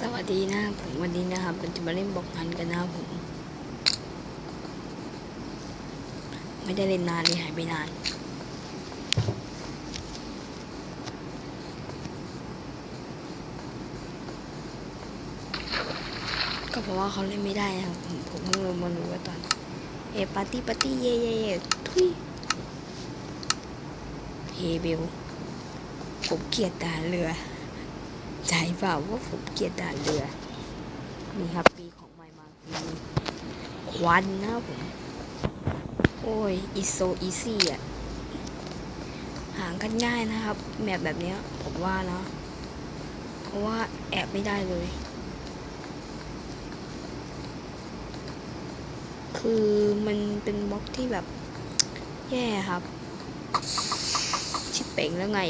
สวัสดีนะผมวันนี้นะครับเราจะมาเล่นบอกพันกันนะครับผม ไม่ได้เล่นนานเลยหายไปนาน ก็เพราะว่าเขาเล่นไม่ได้นะครับผมผมเพิ่งรู้มารู้ว่าตอน เอปาร์ตี้ปาร์ตี้เย่เย่เย่ทุยเฮเบลผมเกลียดทหารเรือ ใจเปล่าว่าผมเกลียดทหารเรือ นี่ครับปีของใหม่มามีควันนะผม โอ้ยอีโซอีซี่อะ หางกันง่ายนะครับ แมปแบบเนี้ยผมว่านะ เพราะว่าแอบไม่ได้เลย คือมันเป็นบล็อกที่แบบ แย่ครับ ชิบเป่งแล้วไง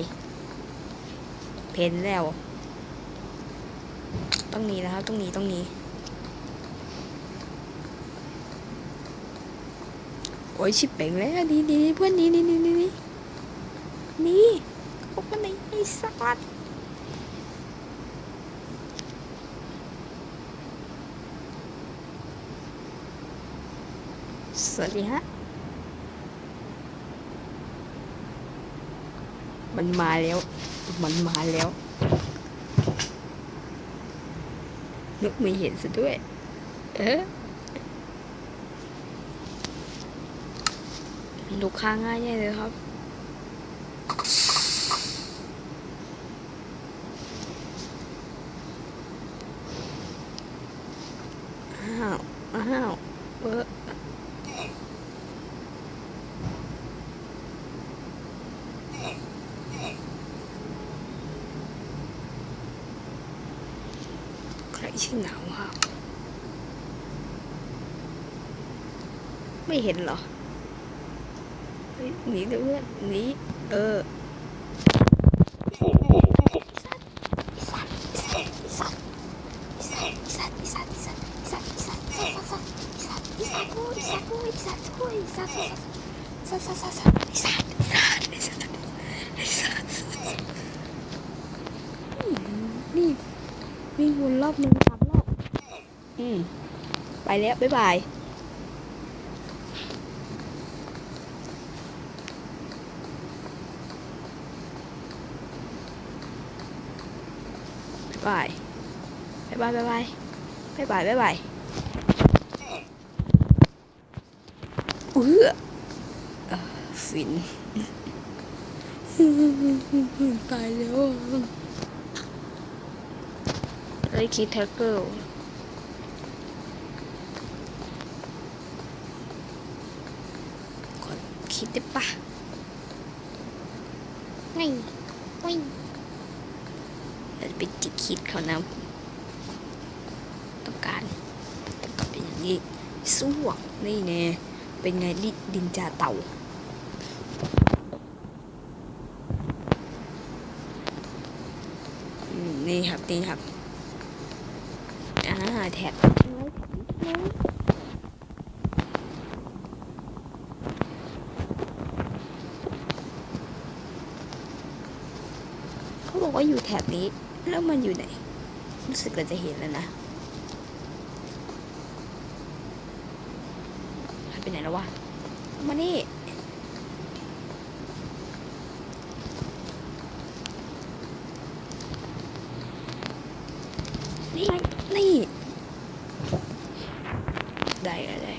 เพนแล้ว ต้องหนีนะครับ ต้องหนีต้องหนีโอ้ยชิบเป่งแล้วดีดีเพื่อนดีดีดีดีดีนี่เขาคนไหนไอ้สัตว์สวัสดีฮะ มันมาแล้ว มันมาแล้ว นึกไม่เห็นซะด้วย เอ๊ะลูกค้าง่ายแน่เลยครับอ้าวอ้าวเออ ชื่อหนาวครับไม่เห็นเหรอหนีเพื่อนหนีเออนี่ วิ่งวนรอบนึงสามรอบ อืม ไปแล้ว บ๊ายบายบายบายบายบายบายบายบายบายเออเอ่อฟิน ตายแล้ว ไรคิดแท็กเกิลกดคิดได้ปะไม่ไม่เราจะไปจิกคิดเขานะต้องการต้องเป็นอย่างนี้สวกนี่แน่เป็นไงดิดินจาเต่าอืมนี่ครับ นี่ครับ อ่าแถบเขาบอกว่าอยู่แถบนี้ แล้วมันอยู่ไหน รู้สึกเราจะเห็นแล้วนะไปไหนแล้ววะเอามานี่นี่ นี่ ได้ได้ได้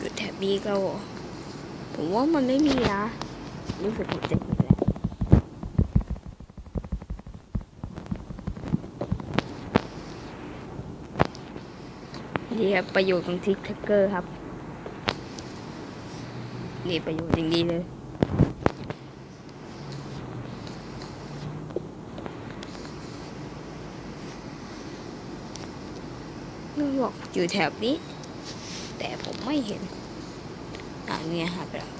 อยู่แถบนี้ก็ผมว่ามันไม่มีนะรู้สึกผมจะเห็นแล้วนี่ครับประโยชน์ของทิกแท็กเกอร์ครับ นี่ประโยชน์อย่างดีเลยมันบอกอยู่แถบนี้ แต่ผมไม่เห็น อ่าเนี่ยหายไปแล้ว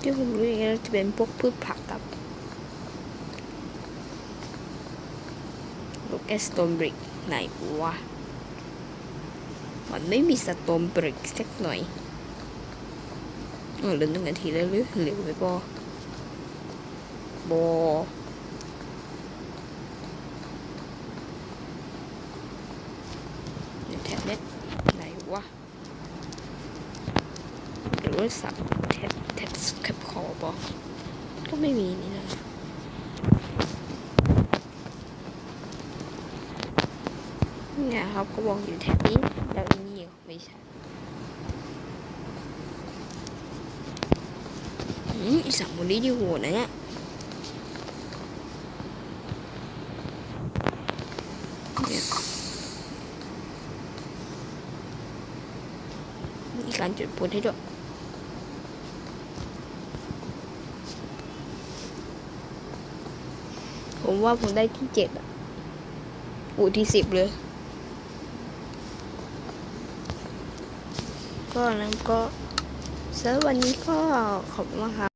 ที่ผมรู้อย่างนี้จะเป็นพวกพืชผักกับลูกแอสโตนบริกไหนวะ มันไม่มีสโตนบริกสักหน่อยเออเหลือหนึ่งนาทีแล้วหรือเหลือไปบอ บเดี๋ยวแท็บเน็ตไหนวะหรือว่าสับแท็บแท็บแคปคอบอก็ไม่มีนี่นะเนี่ยครับเขาบอกอยู่แท็บนี้แล้วอันนี่ไม่ใช่อืมอีสามคนนี้ดีโหดนะเนี่ยมี การจุดปูนให้ด้วยผมว่าผมได้ที่เจ็ดอะอูที่สิบเลย ก็นั้นก็สำหรับวันนี้ก็ขอบคุณมากครับ